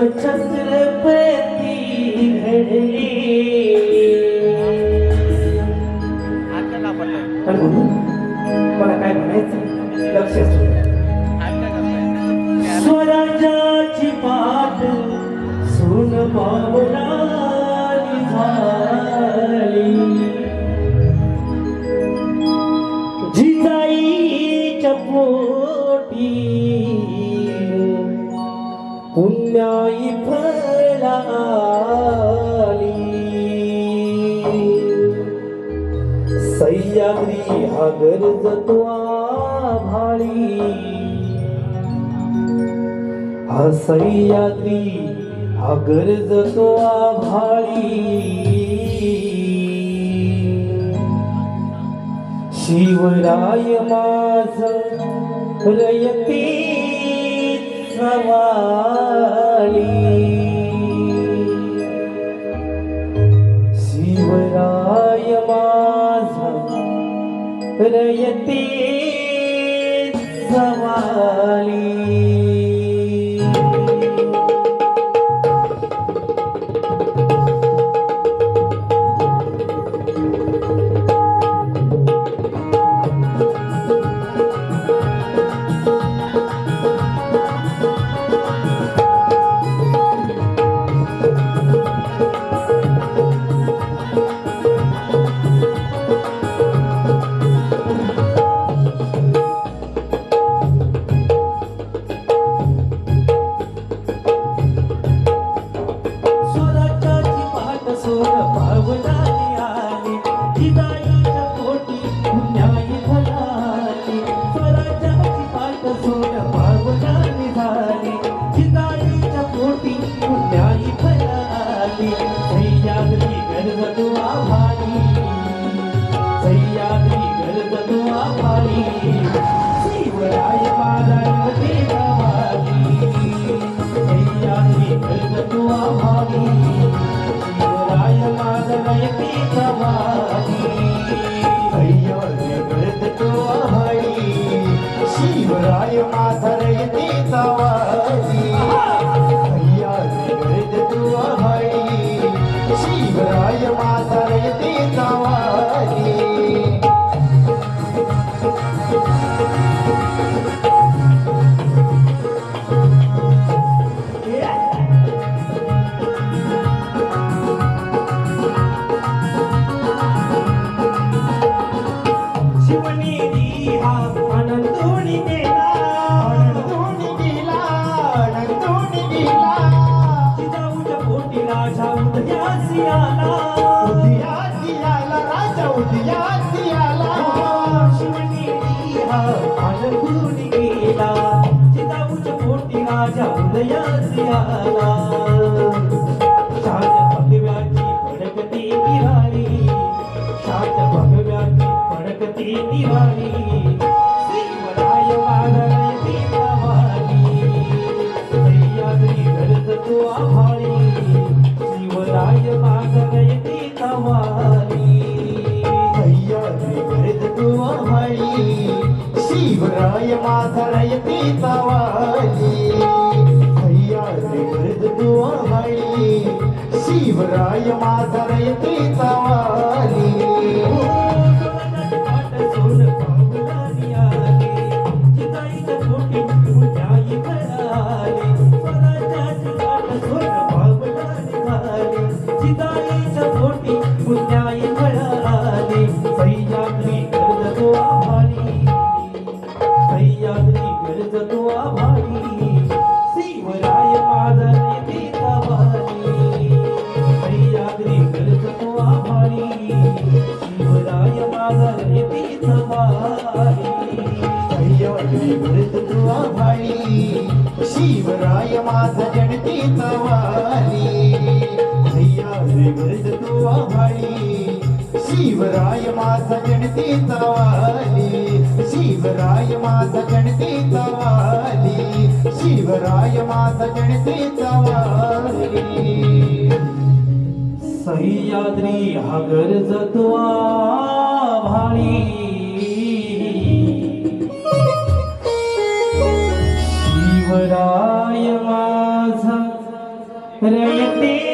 छत्रपती घडली तर मला काय म्हणायचं? सुन पावला झाली. जिजाईच्या पोटी नाही फळला. सह्याद्री आगर जत्वा भाळी हा सह्याद्री आगर जत्वा भाळी शिवराय माझ रयती सवा ഹൃദയത്തിൽ സവാലി Kita lagi राजा उद्या सियाला उद्या सियाला राजा उद्या सियाला शिवनेरी हा आनंदून गेला चिताऊच पोटी राजा грає мазаритиця. शिवराय माझा गणती तवाली शिवराय माझा गणती तवाली शिवराय माझा गणतीचा वाली सह्याद्री हगर जतवा भाळी. शिवराय माझा रणती